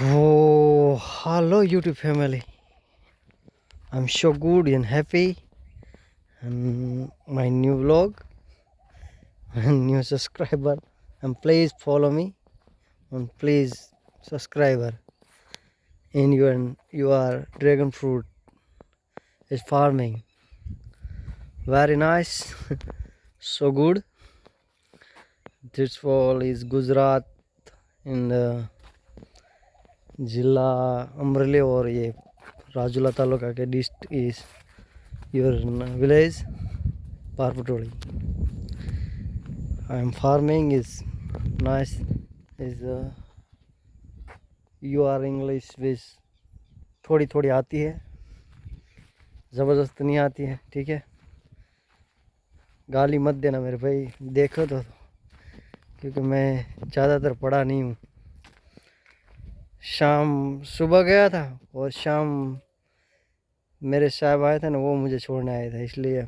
So, hello YouTube family. I'm so good and happy. And my new vlog and new subscriber. And please follow me. And please subscriber. In your your dragon fruit is farming. Very nice. so good. This fall is Gujarat in the uh, जिला अमरेली और ये राजूला तालुका के dist is your village Parpatoli. I am farming is nice is you are English Vij थोड़ी थोड़ी आती है, ज़बरदस्त नहीं आती है, ठीक है? गाली मत देना मेरे भाई, देखो तो क्योंकि मैं ज़्यादातर पढ़ा नहीं हूँ। शाम सुबह गया था और शाम मेरे साहब आए थे ना वो मुझे छोड़ने आए थे इसलिए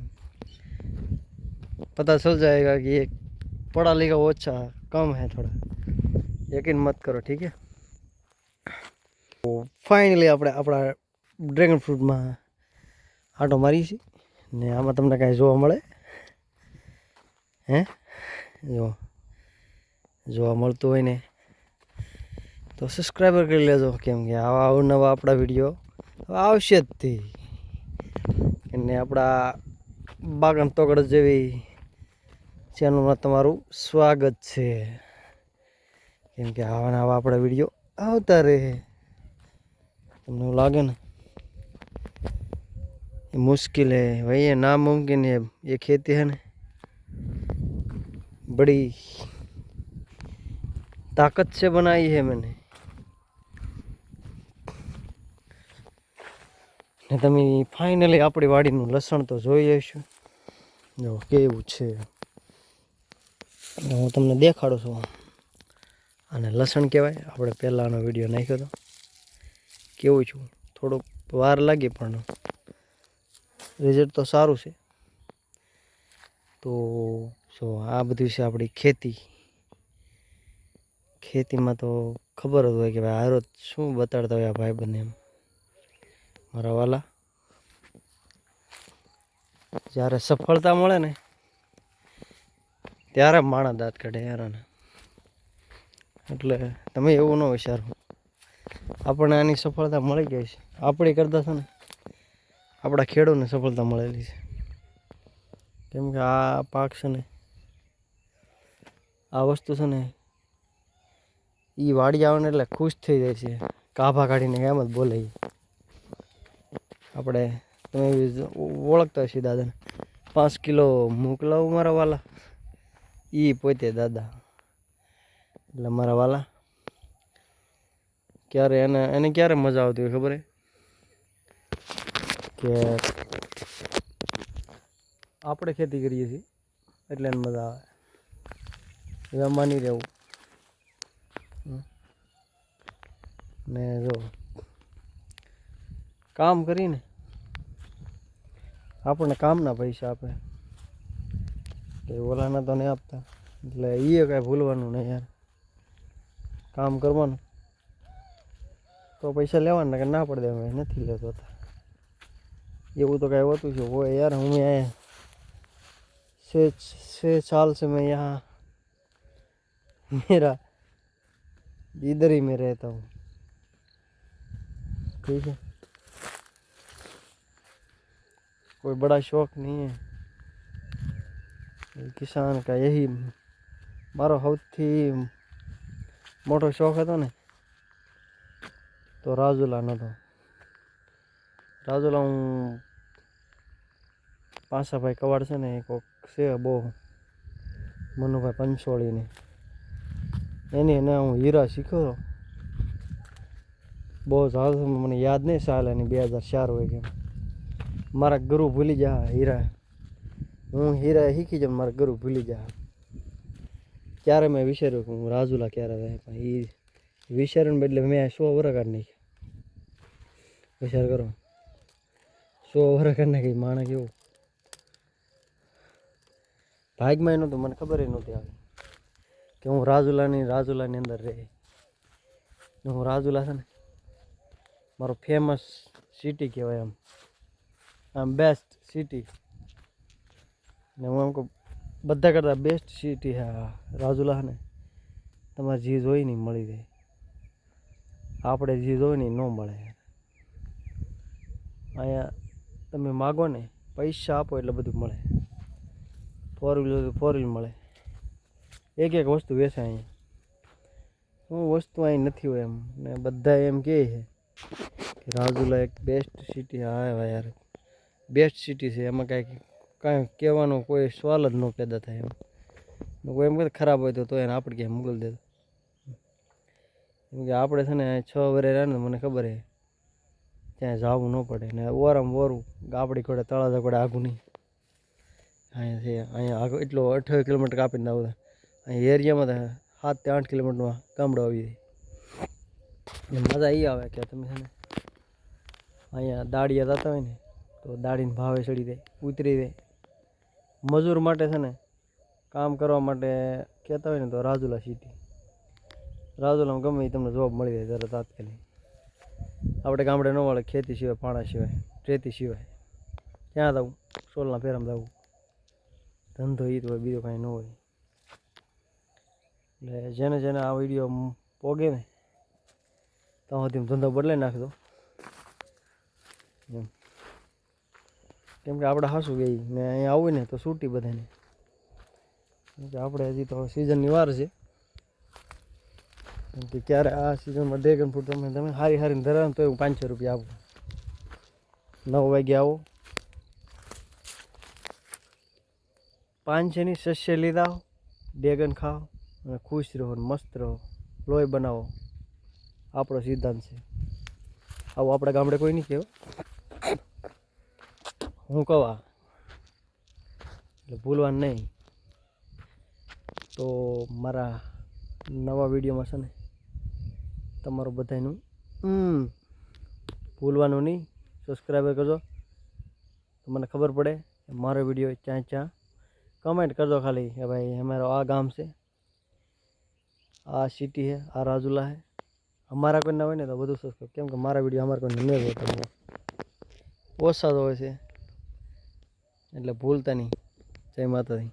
पता चल जाएगा कि ये पढ़ा लिखा वो अच्छा कम है थोड़ा यकीन मत करो ठीक है તો ફાઇનલી આપણે આપણા ડ્રેગન ફ્રૂટમાં આટો મારી છે ને આમાં તમને કાંઈ જોવા મળે હે જો જોવા મળતું હોય ને તો સબસ્ક્રાઈબર કરી લેજો કેમ કે આવા અવનવા આપણા વીડિયો આવશે જ તે. અને આપણા બાગન તોગડ જેવી ચેનલમાં તમારું સ્વાગત છે. કેમ કે આવા નવા આપણા વીડિયો આવતા રહે. તમને એવું લાગે ને? એ મુશ્કેલ હે. ભાઈ એ નામુમકિન હે. એ ખેતી હે ને. બડી તાકત છે બનાવી હે મને. ને તમે ફાઇનલી આપણી વાડીનું લસણ તો જોઈ હશું. જો કેવું છે. હું તમને દેખાડું છું. અને લસણ કહેવાય. આપણે પહેલાંનો વીડિયો નાખ્યો હતો કેવું છું? થોડુંક વાર લાગે પણ રિઝલ્ટ તો સારું છે. તો જો આ બધું છે આપણી ખેતી. ખેતીમાં તો ખબર જ હોય કે ભાઈ આરોજ શું બતાડતા હોય આ ભાઈ બંને એમ. મારા વાલા. જ્યારે સફળતા મળે ને, ત્યારે માણા દાંત કાઢે યારાને એટલે તમે એવું ન વિચારો. આપણને આની સફળતા મળી ગઈ છે. આપણી કરતાં છે ને, આપણા ખેડૂતને સફળતા મળેલી છે. કેમ કે આ પાક છે ને, આ વસ્તુ છે ને એ વાડી આવે એટલે ખુશ થઈ જાય છે. કાભા કાઢીને એમ જ બોલે. આપણે તમે ઓળખતા હશી દાદાને. પાંચ કિલો મોકલાવું મારા વાલા. એ પોતે દાદા. એટલે મારા વાલા. ક્યારે એને એને ક્યારે મજા આવતી હોય ખબર કે આપણે ખેતી કરીએ છીએ, એટલે એને મજા આવે. એમાં માની રહેવું ને જો કામ કરીને આપણને કામના પૈસા આપે કે ઓલાના તો નહીં આપતા એટલે એ કાંઈ ભૂલવાનું નહીં યાર કામ કરવાનું તો પૈસા લેવાના કે ના પડે હવે નથી લેતો તો. એવું તો કાંઈ હોતું છે હોય યાર હું અહીંયા छः छः साल से मैं यहाँ मेरा इधर ही में रहता हूँ ठीक है कोई बड़ा शौक नहीं है ये किसान का यही મારો સૌથી મોટો શોખ હતો ને તો રાજુલાનો હતો રાજુલા હું પાસાભાઈ કવાડ છે ને એ કોક છે બહુ મનુભાઈ પંચોળીને એની એને હું હીરા શીખ્યો હતો બહુ સારું મને યાદ નહીં સાલ એની બે હજાર ચાર હોય કેમ મારા ગુરુ ભૂલી જા હીરા. હું હીરા શીખી જાઉં, મારા ગુરુ ભૂલી જા. ક્યારે મેં વિચાર્યું કે હું રાજુલા ક્યારે રહે, પણ એ વિચાર્યું બદલે મેં સો વરસ કાઢી વિચાર કરો. સો વરસ કાઢી નાખી માણે કેવું. ભાગમાં એનું તો મને ખબર નહોતી આવી કે હું રાજુલાની રાજુલાની અંદર રહે. હું રાજુલા છે ને, મારો ફેમસ સિટી કહેવાય આમ. આમ બેસ્ટ સિટી ને હું એમ કહું, બધા કરતાં બેસ્ટ સિટી હા રાજુલાને તમારે જે જોઈ નહીં મળી જાય. આપણે જે જોઈ નહીં ન મળે. અહીંયા તમે માગો ને, પૈસા આપો એટલે બધું મળે. ફોર વ્હીલર ફોર વ્હીલ મળે. એક એક વસ્તુ વેચાય અહીંયા. શું વસ્તુ અહીં નથી હોય એમ. ને બધા એમ કહે છે કે રાજુલા એક બેસ્ટ સિટી હા યાર. બેસ્ટ સિટી છે. એમાં કાંઈ કાંઈ કહેવાનો કોઈ સવાલ જ ન પેદા થાય એમ. કોઈ એમ કહે ખરાબ હોય તો એને આપણે ક્યાંય મોકલી દેતો કે આપણે છે ને છ વરે રહ્યા ને મને ખબર છે ત્યાં જવું ન પડે. ને ઓરામ ઓરું આપણી કોડે તળાજા કોડે આઘું નહીં. અહીંયા છે, અહીંયા આગળ એટલો અઠ્યાવીસ કિલોમીટર કાપીને આવું અહીંયા એરિયામાં સાતથી આઠ કિલોમીટરમાં ગામડો આવી જાય. મજા એ આવે કે તમે છે ને અહીંયા દાડિયા જતા હોય ને તો દાડીને ભાવે ચડી જાય, ઉતરી જાય. મજૂર માટે છે ને, કામ કરવા માટે કહેતા હોય ને તો રાજુલા સિટી. રાજુલામાં ગમે એ તમને જોબ મળી જાય તરત તાત્કાલિક. આપણે ગામડે ન મળે ખેતી સિવાય, પાણા સિવાય, રેતી સિવાય. ક્યાં જવું સોલના ફેરામાં જવું ધંધો એ જ હોય, બીજો કાંઈ ન હોય. એટલે જેને જેને આ વીડિયો પોગે ને, તો ધંધો બદલાઈ નાખજો એમ. કેમ કે આપણે હાસું ગઈ ને અહીંયા આવું ને તો છૂટી બધાને. કે આપણે હજી તો સિઝનની વાર છે. કેમ કે ક્યારે આ સિઝનમાં ડ્રેગન ફ્રૂટ તમે તમે હારી હારીને ધરાવો તો હું પાંચસો રૂપિયા આપું. નવ વાગે આવો. પાંચસોની સસ્ય લીધા હો, ડ્રેગન ખાઓ અને ખુશ રહો મસ્ત રહો. લોહી બનાવો. આપણો સિદ્ધાંત છે. આવું આપણા ગામડે કોઈ નહીં કહેવું હું કહું એટલે ભૂલવાનું નહીં. તો મારા નવા વિડીયોમાં છે ને, તમારું બધાનું ભૂલવાનું નહીં. સબસ્ક્રાઈબ કરજો. તો મને ખબર પડે મારો વીડિયો ક્યાં ક્યાં કમેન્ટ કરજો ખાલી કે ભાઈ અમારો આ ગામ છે, આ સિટી છે, આ રાજુલા છે. અમારા કોઈ ના હોય ને તો બધું સબસ્ક્રાઈબ કેમ કે મારા વીડિયો અમારા કોઈ નહીં હોતા ઓછા જ હોય છે. એટલે ભૂલતા નહીં. જય માતાજી.